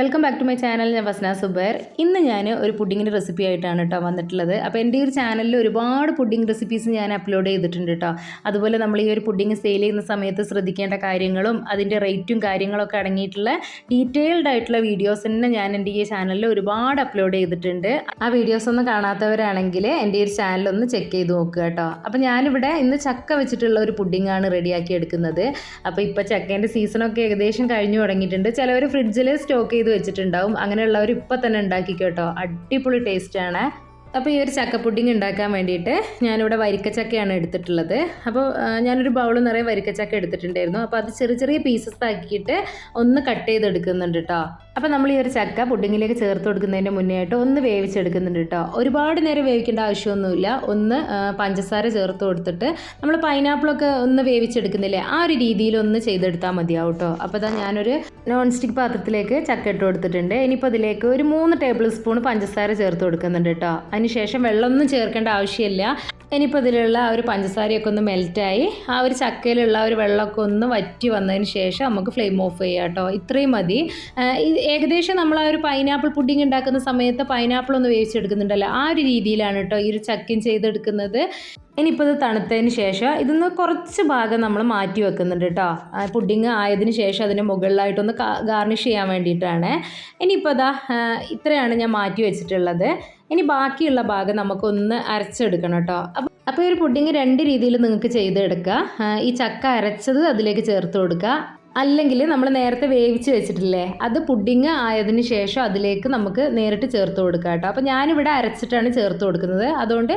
Welcome back to my channel ഞാൻ വസ്ന സുബർ. ഇന്ന് ഞാൻ ഒരു പുഡിങ്ങിന്റെ റെസിപ്പി ആയിട്ടാണ് കേട്ടോ വന്നിട്ടുള്ളത്. അപ്പോൾ എന്റെ ഒരു ചാനലിൽ ഒരുപാട് പുഡിംഗ് റെസിപ്പീസ് ഞാൻ അപ്ലോഡ് ചെയ്തിട്ടുണ്ട് കേട്ടോ അതുപോലെ നമ്മൾ ഈ ഒരു പുഡിംഗ് സെയിൽ ചെയ്യുന്ന സമയത്ത് ശ്രദ്ധിക്കേണ്ട കാര്യങ്ങളും അതിന്റെ റേറ്റും കാര്യങ്ങളൊക്കെ അടങ്ങിയിട്ടുള്ള ഡീറ്റെയിൽഡ് ആയിട്ടുള്ള വീഡിയോസ് തന്നെ ഞാൻ എന്റെ ഈ ചാനലിൽ ഒരുപാട് അപ്ലോഡ് ചെയ്തിട്ടുണ്ട്. ആ വീഡിയോസ് ഒന്നും കാണാത്തവരാണെങ്കിൽ എന്റെ ഈ ചാനൽ ഒന്ന് ചെക്ക് ചെയ്ത് നോക്കുക കേട്ടോ അപ്പോൾ ഞാനിവിടെ ഇന്ന് ചക്ക വെച്ചിട്ടുള്ള ഒരു പുഡിങ്ങാണ് റെഡിയാക്കി എടുക്കുന്നത്. അപ്പോൾ ഇപ്പോൾ ചക്കേന്റെ സീസണൊക്കെ ഏകദേശം കഴിഞ്ഞു തുടങ്ങിയിട്ടുണ്ട്. ചിലവർ ഫ്രിഡ്ജിൽ സ്റ്റോക്ക് വെച്ചിട്ടുണ്ടാവും. അങ്ങനെയുള്ളവർ ഇപ്പം തന്നെ ഉണ്ടാക്കി കേട്ടോ. അടിപൊളി ടേസ്റ്റ് ആണ്. അപ്പോൾ ഈ ഒരു ചക്ക പുഡിങ് ഉണ്ടാക്കാൻ വേണ്ടിയിട്ട് ഞാനിവിടെ വരിക്കച്ചക്കയാണ് എടുത്തിട്ടുള്ളത്. അപ്പോൾ ഞാനൊരു ബൗൾ നിറയെ വരിക്കച്ചക്ക എടുത്തിട്ടുണ്ടായിരുന്നു. അപ്പോൾ അത് ചെറിയ ചെറിയ പീസസ് ആക്കിയിട്ട് ഒന്ന് കട്ട് ചെയ്തെടുക്കുന്നുണ്ട് കേട്ടോ. അപ്പോൾ നമ്മൾ ഈ ഒരു ചക്ക പുഡിങ്ങിലേക്ക് ചേർത്ത് കൊടുക്കുന്നതിന്റെ മുന്നേ ആയിട്ട് ഒന്ന് വേവിച്ചെടുക്കുന്നുണ്ട് കേട്ടോ. ഒരുപാട് നേരം വേവിക്കേണ്ട ആവശ്യമൊന്നുമില്ല. ഒന്ന് പഞ്ചസാര ചേർത്ത് കൊടുത്തിട്ട് നമ്മൾ പൈനാപ്പിളൊക്കെ ഒന്ന് വേവിച്ചെടുക്കുന്നില്ലേ ആ ഒരു രീതിയിൽ ഒന്ന് ചെയ്തെടുത്താൽ മതിയാവും കേട്ടോ. അപ്പോൾ ഇതാ ഞാനൊരു നോൺ സ്റ്റിക്ക് പാത്രത്തിലേക്ക് ചക്ക ഇട്ട് കൊടുത്തിട്ടുണ്ട്. ഇനിയിപ്പോൾ അതിലേക്ക് ഒരു മൂന്ന് ടേബിൾ സ്പൂൺ പഞ്ചസാര ചേർത്ത് കൊടുക്കുന്നുണ്ട് കേട്ടോ. അതിനുശേഷം വെള്ളമൊന്നും ചേർക്കേണ്ട ആവശ്യമില്ല. ഇനിയിപ്പോൾ ഇതിലുള്ള ആ ഒരു പഞ്ചസാരയൊക്കെ ഒന്ന് മെൽറ്റായി ആ ഒരു ചക്കയിലുള്ള ഒരു വെള്ളമൊക്കെ ഒന്ന് വറ്റി വന്നതിന് ശേഷം നമുക്ക് ഫ്ലെയിം ഓഫ് ചെയ്യാം കേട്ടോ. ഇത്രയും മതി. ഏകദേശം നമ്മൾ ആ ഒരു പൈനാപ്പിൾ പുഡിംഗ് ഉണ്ടാക്കുന്ന സമയത്ത് പൈനാപ്പിൾ ഒന്ന് വേവിച്ചെടുക്കുന്നുണ്ടല്ലോ. ആ ഒരു രീതിയിലാണ് കേട്ടോ ഈ ഒരു ചക്കയും ചെയ്തെടുക്കുന്നത്. ഇനിയിപ്പോൾ ഇത് തണുത്തതിന് ശേഷം ഇതിന്ന് കുറച്ച് ഭാഗം നമ്മൾ മാറ്റി വെക്കുന്നുണ്ട് കേട്ടോ. പുഡിങ് ആയതിനു ശേഷം അതിന് മുകളിലായിട്ടൊന്ന് ഗാർണിഷ് ചെയ്യാൻ വേണ്ടിയിട്ടാണ്. ഇനിയിപ്പോൾ ആ, ഇത്രയാണ് ഞാൻ മാറ്റി വെച്ചിട്ടുള്ളത്. ഇനി ബാക്കിയുള്ള ഭാഗം നമുക്കൊന്ന് അരച്ചെടുക്കണം കേട്ടോ. അപ്പോൾ ഈ ഒരു പുഡിങ് രണ്ട് രീതിയിൽ നിങ്ങൾക്ക് ചെയ്തെടുക്കുക. ഈ ചക്ക അരച്ചത് അതിലേക്ക് ചേർത്ത് കൊടുക്കുക. അല്ലെങ്കിൽ നമ്മൾ നേരത്തെ വേവിച്ച് വെച്ചിട്ടില്ലേ? അത് പുഡിങ് ആയതിന് ശേഷം അതിലേക്ക് നമുക്ക് നേരിട്ട് ചേർത്ത് കൊടുക്കാം കേട്ടോ. അപ്പോൾ ഞാനിവിടെ അരച്ചിട്ടാണ് ചേർത്ത് കൊടുക്കുന്നത്. അതുകൊണ്ട്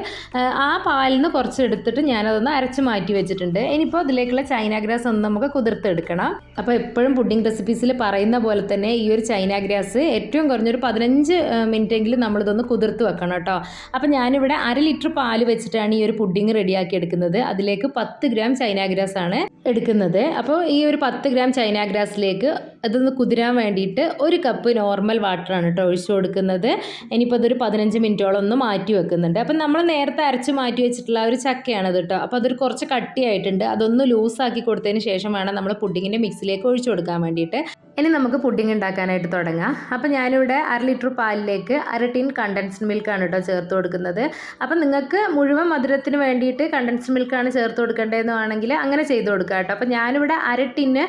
ആ, പാലിൽ നിന്ന് കുറച്ച് എടുത്തിട്ട് ഞാനതൊന്ന് അരച്ച് മാറ്റി വെച്ചിട്ടുണ്ട്. ഇനിയിപ്പോൾ അതിലേക്കുള്ള ചൈന ഗ്രാസ് ഒന്ന് നമുക്ക് കുതിർത്തെടുക്കണം. അപ്പോൾ എപ്പോഴും പുഡിംഗ് റെസിപ്പീസിൽ പറയുന്ന പോലെ തന്നെ ഈ ഒരു ചൈന ഗ്രാസ് ഏറ്റവും കുറഞ്ഞൊരു പതിനഞ്ച് മിനിറ്റ് എങ്കിലും നമ്മളിതൊന്ന് കുതിർത്ത് വെക്കണം കേട്ടോ. അപ്പോൾ ഞാനിവിടെ അര ലിറ്റർ പാൽ വെച്ചിട്ടാണ് ഈ ഒരു പുഡിംഗ് റെഡിയാക്കി എടുക്കുന്നത്. അതിലേക്ക് പത്ത് ഗ്രാം ചൈന ഗ്രാസ് ആണ് എടുക്കുന്നത്. അപ്പോൾ ഈ ഒരു പത്ത് ഗ്രാം ചൈന ഗ്രാസിലേക്ക് അതൊന്ന് കുതിരാൻ വേണ്ടിയിട്ട് ഒരു കപ്പ് നോർമൽ വാട്ടറാണ് കേട്ടോ ഒഴിച്ചു കൊടുക്കുന്നത്. ഇനിയിപ്പോൾ അതൊരു പതിനഞ്ച് മിനിറ്റോളം ഒന്ന് മാറ്റി വെക്കുന്നുണ്ട്. അപ്പം നമ്മൾ നേരത്തെ അരച്ച് മാറ്റി വെച്ചിട്ടുള്ള ഒരു ചക്കയാണത് കേട്ടോ. അപ്പോൾ അതൊരു കുറച്ച് കട്ടിയായിട്ടുണ്ട്. അതൊന്ന് ലൂസാക്കി കൊടുത്തതിന് ശേഷം വേണം നമ്മൾ പുഡിങ്ങിന്റെ മിക്സിലേക്ക് ഒഴിച്ചു കൊടുക്കാൻ വേണ്ടിയിട്ട്. ഇനി നമുക്ക് പുഡിംഗ് ഉണ്ടാക്കാനായിട്ട് തുടങ്ങാം. അപ്പോൾ ഞാനിവിടെ അര ലിറ്റർ പാലിലേക്ക് അര ടീൻ കണ്ടൻസ്ഡ് മിൽക്കാണ് കേട്ടോ ചേർത്ത് കൊടുക്കുന്നത്. അപ്പം നിങ്ങൾക്ക് മുഴുവൻ മധുരത്തിന് വേണ്ടിയിട്ട് കണ്ടൻസ്ഡ് മിൽക്കാണ് ചേർത്ത് കൊടുക്കേണ്ടതെന്ന് വേണമെങ്കിൽ അങ്ങനെ ചെയ്ത് കൊടുക്കുക കേട്ടോ. അപ്പോൾ ഞാനിവിടെ അര ടിന്ന്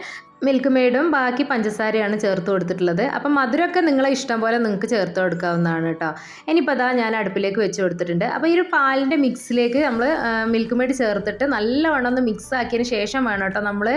മിൽക്ക് മെയ്ഡും ബാക്കി പഞ്ചസാരയാണ് ചേർത്ത് കൊടുത്തിട്ടുള്ളത്. അപ്പം മധുരമൊക്കെ നിങ്ങളെ ഇഷ്ടം പോലെ നിങ്ങൾക്ക് ചേർത്ത് കൊടുക്കാവുന്നതാണ് കേട്ടോ. ഇനിയിപ്പോൾ അതാ ഞാൻ അടുപ്പിലേക്ക് വെച്ച് കൊടുത്തിട്ടുണ്ട്. അപ്പോൾ ഈ ഒരു പാലിന്റെ മിക്സിലേക്ക് നമ്മൾ മിൽക്ക് മെയ്ഡ് ചേർത്തിട്ട് നല്ലവണ്ണം ഒന്ന് മിക്സ് ആക്കിയതിന് ശേഷം വേണം കേട്ടോ നമ്മൾ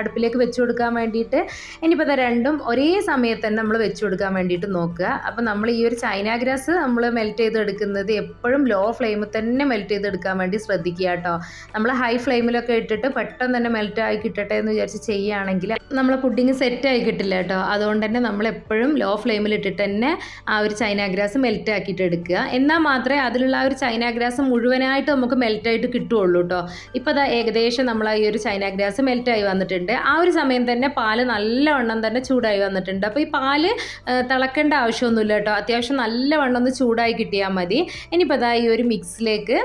അടുപ്പിലേക്ക് വെച്ച് കൊടുക്കാൻ വേണ്ടിയിട്ട്. ഇനിയിപ്പോൾ അത് രണ്ടും ഒരേ സമയത്ത് തന്നെ നമ്മൾ വെച്ച് കൊടുക്കാൻ വേണ്ടിയിട്ട് നോക്കുക. അപ്പോൾ നമ്മൾ ഈ ഒരു ചൈന ഗ്രാസ് നമ്മൾ മെൽറ്റ് ചെയ്തെടുക്കുന്നത് എപ്പോഴും ലോ ഫ്ലെയിമിൽ തന്നെ മെൽറ്റ് ചെയ്തെടുക്കാൻ വേണ്ടി ശ്രദ്ധിക്കുക കേട്ടോ. നമ്മൾ ഹൈ ഫ്ലെയിമിലൊക്കെ ഇട്ടിട്ട് പെട്ടെന്ന് തന്നെ മെൽറ്റ് ആയി കിട്ടട്ടെ എന്ന് വിചാരിച്ച് ചെയ്യുകയാണെങ്കിൽ നമ്മളെ പുഡിങ് സെറ്റ് ആയി കിട്ടില്ല കേട്ടോ. അതുകൊണ്ട് തന്നെ നമ്മൾ എപ്പോഴും ലോ ഫ്ലെയിമിൽ ഇട്ടിട്ട് തന്നെ ആ ഒരു ചൈന ഗ്രാസ് മെൽറ്റ് ആക്കിയിട്ട് എടുക്കുക. എന്നാൽ മാത്രമേ അതിലുള്ള ആ ഒരു ചൈന ഗ്രാസ് മുഴുവനായിട്ട് നമുക്ക് മെൽറ്റ് ആയിട്ട് കിട്ടുള്ളൂ കേട്ടോ. ഇപ്പോൾ അതാ ഏകദേശം നമ്മൾ ഈ ഒരു ചൈന ഗ്രാസ് മെൽറ്റ് ആയി വന്നിട്ടുണ്ട്. ആ ഒരു സമയം തന്നെ പാൽ നല്ലവണ്ണം തന്നെ ചൂടായി വന്നിട്ടുണ്ട്. അപ്പോൾ ഈ പാൽ തിളക്കേണ്ട ആവശ്യമൊന്നുമില്ല കേട്ടോ. അത്യാവശ്യം നല്ലവണ്ണം ഒന്ന് ചൂടായി കിട്ടിയാൽ മതി. ഇനിയിപ്പോൾ അതാ ഈ ഒരു മിക്സിലേക്ക്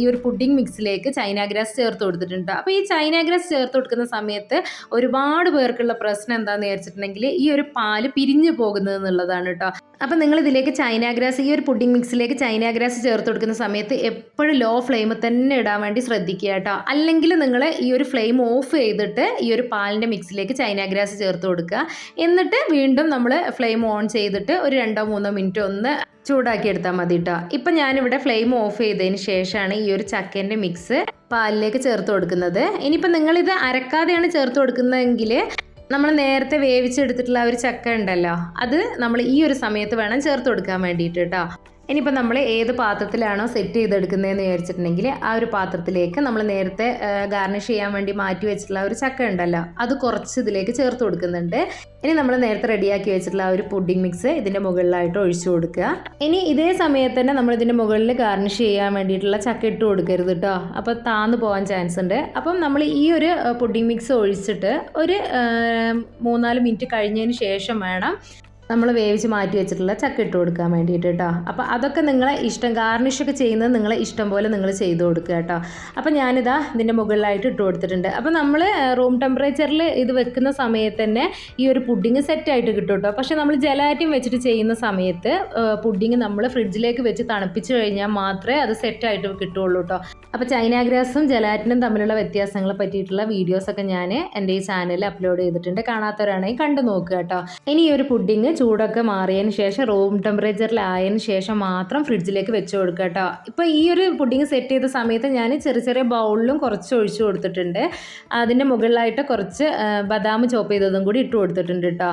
ഈ ഒരു പുഡിംഗ് മിക്സിലേക്ക് ചൈന ഗ്രാസ് ചേർത്ത് കൊടുത്തിട്ടുണ്ട്. അപ്പോൾ ഈ ചൈന ഗ്രാസ് ചേർത്ത് കൊടുക്കുന്ന സമയത്ത് ഒരുപാട് പേർക്കുള്ള പ്രശ്നം എന്താണെന്ന് വിചാരിച്ചിട്ടുണ്ടെങ്കിൽ ഈ ഒരു പാൽ പിരിഞ്ഞു പോകുന്നത് എന്നുള്ളതാണ് കേട്ടോ. അപ്പോൾ നിങ്ങൾ ഇതിലേക്ക് ചൈന ഗ്രാസ് ഈ ഒരു പുഡിംഗ് മിക്സിലേക്ക് ചൈന ഗ്രാസ് ചേർത്ത് കൊടുക്കുന്ന സമയത്ത് എപ്പോഴും ലോ ഫ്ലെയിമിൽ തന്നെ ഇടാൻ വേണ്ടി ശ്രദ്ധിക്കുക കേട്ടോ. അല്ലെങ്കിൽ നിങ്ങൾ ഈ ഒരു ഫ്ലെയിം ഓഫ് ചെയ്തിട്ട് ഈ ഒരു പാലിന്റെ മിക്സിലേക്ക് ചൈന ഗ്രാസ് ചേർത്ത് കൊടുക്കുക. എന്നിട്ട് വീണ്ടും നമ്മൾ ഫ്ലെയിം ഓൺ ചെയ്തിട്ട് ഒരു രണ്ടോ മൂന്നോ മിനിറ്റ് ഒന്ന് ചൂടാക്കി എടുത്താൽ മതി കേട്ടോ ഇപ്പം ഞാനിവിടെ ഫ്ലെയിം ഓഫ് ചെയ്തതിന് ശേഷമാണ് ഈ ഒരു ചക്കേന്റെ മിക്സ് പാലിലേക്ക് ചേർത്ത് കൊടുക്കുന്നത്. ഇനിയിപ്പോൾ നിങ്ങളിത് അരക്കാതെയാണ് ചേർത്ത് കൊടുക്കുന്നതെങ്കിൽ നമ്മൾ നേരത്തെ വേവിച്ചെടുത്തിട്ടുള്ള ഒരു ചക്ക ഉണ്ടല്ലോ അത് നമ്മൾ ഈ ഒരു സമയത്ത് വേണം ചേർത്ത് കൊടുക്കാൻ വേണ്ടിയിട്ട് കേട്ടോ ഇനിയിപ്പോൾ നമ്മൾ ഏത് പാത്രത്തിലാണോ സെറ്റ് ചെയ്തെടുക്കുന്നതെന്ന് വിചാരിച്ചിട്ടുണ്ടെങ്കിൽ ആ ഒരു പാത്രത്തിലേക്ക് നമ്മൾ നേരത്തെ ഗാർണിഷ് ചെയ്യാൻ വേണ്ടി മാറ്റി വെച്ചിട്ടുള്ള ഒരു ചക്ക ഉണ്ടല്ലോ അത് കുറച്ച് ഇതിലേക്ക് ചേർത്ത് കൊടുക്കുന്നുണ്ട്. ഇനി നമ്മൾ നേരത്തെ റെഡിയാക്കി വെച്ചിട്ടുള്ള ആ ഒരു പുഡിംഗ് മിക്സ് ഇതിന്റെ മുകളിലായിട്ട് ഒഴിച്ചു കൊടുക്കുക. ഇനി ഇതേ സമയത്ത് തന്നെ നമ്മൾ ഇതിന്റെ മുകളിൽ ഗാർണിഷ് ചെയ്യാൻ വേണ്ടിയിട്ടുള്ള ചക്ക ഇട്ട് കൊടുക്കരുത് കേട്ടോ അപ്പോൾ താന്ന് പോകാൻ ചാൻസ് ഉണ്ട്. അപ്പം നമ്മൾ ഈ ഒരു പുഡിംഗ് മിക്സ് ഒഴിച്ചിട്ട് ഒരു മൂന്നാൽ മിനിറ്റ് കഴിഞ്ഞതിന് ശേഷം വേണം നമ്മൾ വേവിച്ച് മാറ്റി വെച്ചിട്ടുള്ള ചക്ക ഇട്ട് കൊടുക്കാൻ വേണ്ടിയിട്ട് കേട്ടോ അപ്പോൾ അതൊക്കെ നിങ്ങളെ ഇഷ്ടം ഗാർണിഷൊക്കെ ചെയ്യുന്നത് നിങ്ങളെ ഇഷ്ടം പോലെ നിങ്ങൾ ചെയ്ത് കൊടുക്കുക കേട്ടോ അപ്പോൾ ഞാനിതാ ഇതിന്റെ മുകളിലായിട്ട് ഇട്ട് കൊടുത്തിട്ടുണ്ട്. അപ്പോൾ നമ്മൾ റൂം ടെമ്പറേച്ചറിൽ ഇത് വെക്കുന്ന സമയത്ത് തന്നെ ഈ ഒരു പുഡിങ് സെറ്റായിട്ട് കിട്ടും കേട്ടോ പക്ഷേ നമ്മൾ ജലാറ്റിൻ വെച്ചിട്ട് ചെയ്യുന്ന സമയത്ത് പുഡിങ് നമ്മൾ ഫ്രിഡ്ജിലേക്ക് വെച്ച് തണുപ്പിച്ച് കഴിഞ്ഞാൽ മാത്രമേ അത് സെറ്റായിട്ട് കിട്ടുള്ളൂ കേട്ടോ അപ്പോൾ ചൈനാഗ്രാസും ജലാറ്റിനും തമ്മിലുള്ള വ്യത്യാസങ്ങളെ പറ്റിയിട്ടുള്ള വീഡിയോസൊക്കെ ഞാൻ എന്റെ ഈ ചാനലിൽ അപ്ലോഡ് ചെയ്തിട്ടുണ്ട്. കാണാത്തവരാണെങ്കിൽ കണ്ടു നോക്കുക കേട്ടോ. ഇനി ഈ ഒരു പുഡിങ് ചൂടൊക്കെ മാറിയതിന് ശേഷം റൂം ടെമ്പറേച്ചറിൽ ടെമ്പറേച്ചറിലായതിന് ശേഷം മാത്രം ഫ്രിഡ്ജിലേക്ക് വെച്ച് കൊടുക്കുക കേട്ടോ. ഇപ്പോൾ ഈ ഒരു പുഡിങ് സെറ്റ് ചെയ്ത സമയത്ത് ഞാൻ ചെറിയ ചെറിയ ബൗളിലും കുറച്ച് ഒഴിച്ചു കൊടുത്തിട്ടുണ്ട്. അതിന്റെ മുകളിലായിട്ട് കുറച്ച് ബദാം ചോപ്പ് ചെയ്തതും കൂടി ഇട്ട് കൊടുത്തിട്ടുണ്ട് കേട്ടോ.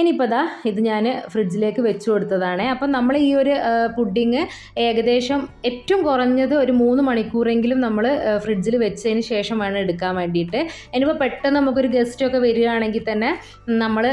ഇനിയിപ്പോൾ ദാ ഇത് ഞാൻ ഫ്രിഡ്ജിലേക്ക് വെച്ച് കൊടുത്തതാണ്. അപ്പം നമ്മൾ ഈ ഒരു പുഡിങ് ഏകദേശം ഏറ്റവും കുറഞ്ഞത് ഒരു മൂന്ന് മണിക്കൂറെങ്കിലും നമ്മൾ ഫ്രിഡ്ജിൽ വെച്ചതിന് ശേഷം വേണം എടുക്കാൻ വേണ്ടിയിട്ട്. ഇനിയിപ്പോൾ പെട്ടെന്ന് നമുക്കൊരു ഗസ്റ്റൊക്കെ വരികയാണെങ്കിൽ തന്നെ നമ്മൾ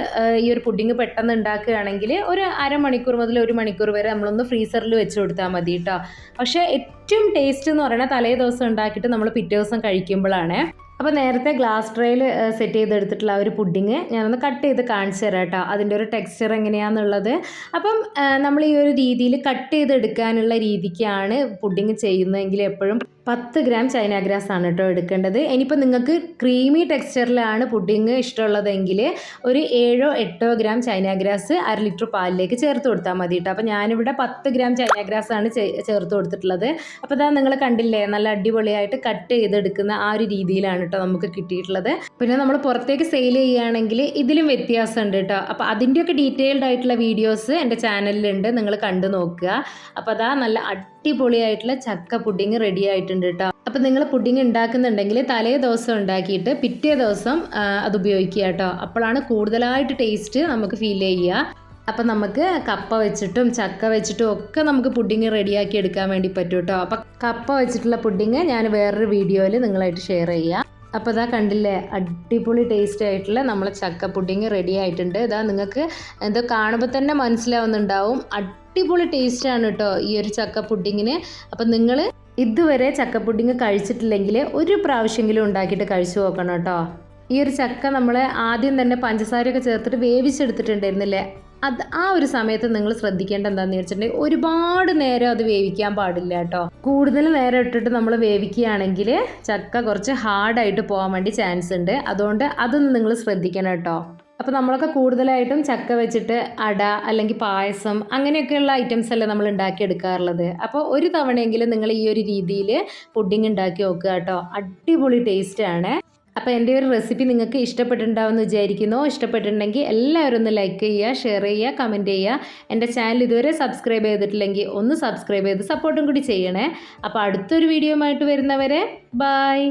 ഈ ഒരു പുഡിങ് പെട്ടെന്ന് ഉണ്ടാക്കുകയാണെങ്കിൽ ഒരു അരമണിക്കൂർ മുതൽ ഒരു മണിക്കൂർ വരെ നമ്മളൊന്ന് ഫ്രീസറിൽ വെച്ച് കൊടുത്താൽ മതി കേട്ടോ പക്ഷേ ഏറ്റവും ടേസ്റ്റ് എന്ന് പറയുന്നത് തലേ ദിവസം ഉണ്ടാക്കിയിട്ട് നമ്മൾ പിറ്റേ ദിവസം കഴിക്കുമ്പോഴാണ്. അപ്പോൾ നേരത്തെ ഗ്ലാസ് ട്രേയിൽ സെറ്റ് ചെയ്തെടുത്തിട്ടുള്ള ആ ഒരു പുഡിങ് ഞാനൊന്ന് കട്ട് ചെയ്ത് കാണിച്ചു തരാം കേട്ടോ അതിന്റെ ഒരു ടെക്സ്ചർ എങ്ങനെയാണെന്നുള്ളത് അപ്പം നമ്മൾ ഈ ഒരു രീതിയിൽ കട്ട് ചെയ്തെടുക്കാനുള്ള രീതിക്കാണ് പുഡിങ് ചെയ്യുന്നതെങ്കിൽ എപ്പോഴും പത്ത് ഗ്രാം ചൈന ഗ്രാസ് ആണ് കേട്ടോ എടുക്കേണ്ടത്. ഇനിയിപ്പോൾ നിങ്ങൾക്ക് ക്രീമി ടെക്സ്ചറിലാണ് പുഡിങ് ഇഷ്ടമുള്ളതെങ്കിൽ ഒരു ഏഴോ എട്ടോ ഗ്രാം ചൈന ഗ്രാസ് അര ലിറ്റർ പാലിലേക്ക് ചേർത്ത് കൊടുത്താൽ മതി കേട്ടോ. അപ്പോൾ ഞാനിവിടെ പത്ത് ഗ്രാം ചൈന ഗ്രാസ് ആണ് ചേർത്ത് കൊടുത്തിട്ടുള്ളത്. അപ്പോൾ ഇതാ നിങ്ങൾ കണ്ടില്ലേ നല്ല അടിപൊളിയായിട്ട് കട്ട് ചെയ്തെടുക്കുന്ന ആ ഒരു രീതിയിലാണ് കേട്ടോ നമുക്ക് കിട്ടിയിട്ടുള്ളത്. പിന്നെ നമ്മൾ പുറത്തേക്ക് സെയിൽ ചെയ്യുകയാണെങ്കിൽ ഇതിലും വ്യത്യാസമുണ്ട് കേട്ടോ. അപ്പോൾ അതിന്റെയൊക്കെ ഡീറ്റെയിൽഡ് ആയിട്ടുള്ള വീഡിയോസ് എന്റെ ചാനലിലുണ്ട് നിങ്ങൾ കണ്ടു നോക്കുക. അപ്പോൾ അതാ നല്ല അടിപൊളിയായിട്ടുള്ള ചക്ക പുഡിങ് റെഡി ആയിട്ടുണ്ട്. കേട്ടോ അപ്പോൾ നിങ്ങൾ പുഡിങ് ഉണ്ടാക്കുന്നുണ്ടെങ്കിൽ തലേ ദിവസം ഉണ്ടാക്കിയിട്ട് പിറ്റേ ദിവസം അത് ഉപയോഗിക്കുക കേട്ടോ. അപ്പോഴാണ് കൂടുതലായിട്ട് ടേസ്റ്റ് നമുക്ക് ഫീൽ ചെയ്യുക. അപ്പം നമുക്ക് കപ്പ വെച്ചിട്ടും ചക്ക വെച്ചിട്ടും ഒക്കെ നമുക്ക് പുഡിങ് റെഡിയാക്കി എടുക്കാൻ വേണ്ടി പറ്റും കേട്ടോ. അപ്പം കപ്പ വെച്ചിട്ടുള്ള പുഡിങ് ഞാൻ വേറൊരു വീഡിയോയിൽ നിങ്ങളായിട്ട് ഷെയർ ചെയ്യാം. അപ്പോൾ ഇതാ കണ്ടില്ലേ അടിപൊളി ടേസ്റ്റ് ആയിട്ടുള്ള നമ്മളെ ചക്ക പുഡിങ് റെഡി ആയിട്ടുണ്ട്. ഇതാ നിങ്ങൾക്ക് എന്തോ കാണുമ്പോൾ തന്നെ മനസ്സിലാവുന്നുണ്ടാവും. അടിപൊളി ടേസ്റ്റാണ് കേട്ടോ ഈ ഒരു ചക്ക പുഡിങ്ങിന് അപ്പം നിങ്ങൾ ഇതുവരെ ചക്ക പുഡിങ് കഴിച്ചിട്ടില്ലെങ്കിൽ ഒരു പ്രാവശ്യമെങ്കിലും ഉണ്ടാക്കിയിട്ട് കഴിച്ചു നോക്കണം കേട്ടോ. ഈ ഒരു ചക്ക നമ്മൾ ആദ്യം തന്നെ പഞ്ചസാരയൊക്കെ ചേർത്തിട്ട് വേവിച്ചെടുത്തിട്ടുണ്ടായിരുന്നില്ലേ? അത് ആ ഒരു സമയത്ത് നിങ്ങൾ ശ്രദ്ധിക്കേണ്ട എന്താണെന്ന് വെച്ചിട്ടുണ്ടെങ്കിൽ ഒരുപാട് നേരം അത് വേവിക്കാൻ പാടില്ല കേട്ടോ. കൂടുതൽ നേരം ഇട്ടിട്ട് നമ്മൾ വേവിക്കുകയാണെങ്കിൽ ചക്ക കുറച്ച് ഹാർഡായിട്ട് പോകാൻ വേണ്ടി ചാൻസ് ഉണ്ട്. അതുകൊണ്ട് അതൊന്ന് നിങ്ങൾ ശ്രദ്ധിക്കണം കേട്ടോ. അപ്പോൾ നമ്മളൊക്കെ കൂടുതലായിട്ടും ചക്ക വെച്ചിട്ട് അട അല്ലെങ്കിൽ പായസം അങ്ങനെയൊക്കെയുള്ള ഐറ്റംസ് അല്ലേ നമ്മൾ ഉണ്ടാക്കിയെടുക്കാറുള്ളത്. അപ്പോൾ ഒരു തവണയെങ്കിലും നിങ്ങൾ ഈ ഒരു രീതിയിൽ പുഡിങ് ഉണ്ടാക്കി നോക്കുക കേട്ടോ. അടിപൊളി ടേസ്റ്റാണ് അപ്പോൾ എന്റെ ഒരു റെസിപ്പി നിങ്ങൾക്ക് ഇഷ്ടപ്പെട്ടിട്ടുണ്ടാവുമെന്ന് വിചാരിക്കുന്നു. ഇഷ്ടപ്പെട്ടിട്ടുണ്ടെങ്കിൽ എല്ലാവരും ഒന്ന് ലൈക്ക് ചെയ്യുക ഷെയർ ചെയ്യുക കമന്റ് ചെയ്യുക. എന്റെ ചാനൽ ഇതുവരെ സബ്സ്ക്രൈബ് ചെയ്തിട്ടില്ലെങ്കിൽ ഒന്ന് സബ്സ്ക്രൈബ് ചെയ്ത് സപ്പോർട്ടും കൂടി ചെയ്യണേ. അപ്പോൾ അടുത്തൊരു വീഡിയോ ആയിട്ട് വരുന്നവരെ ബായ്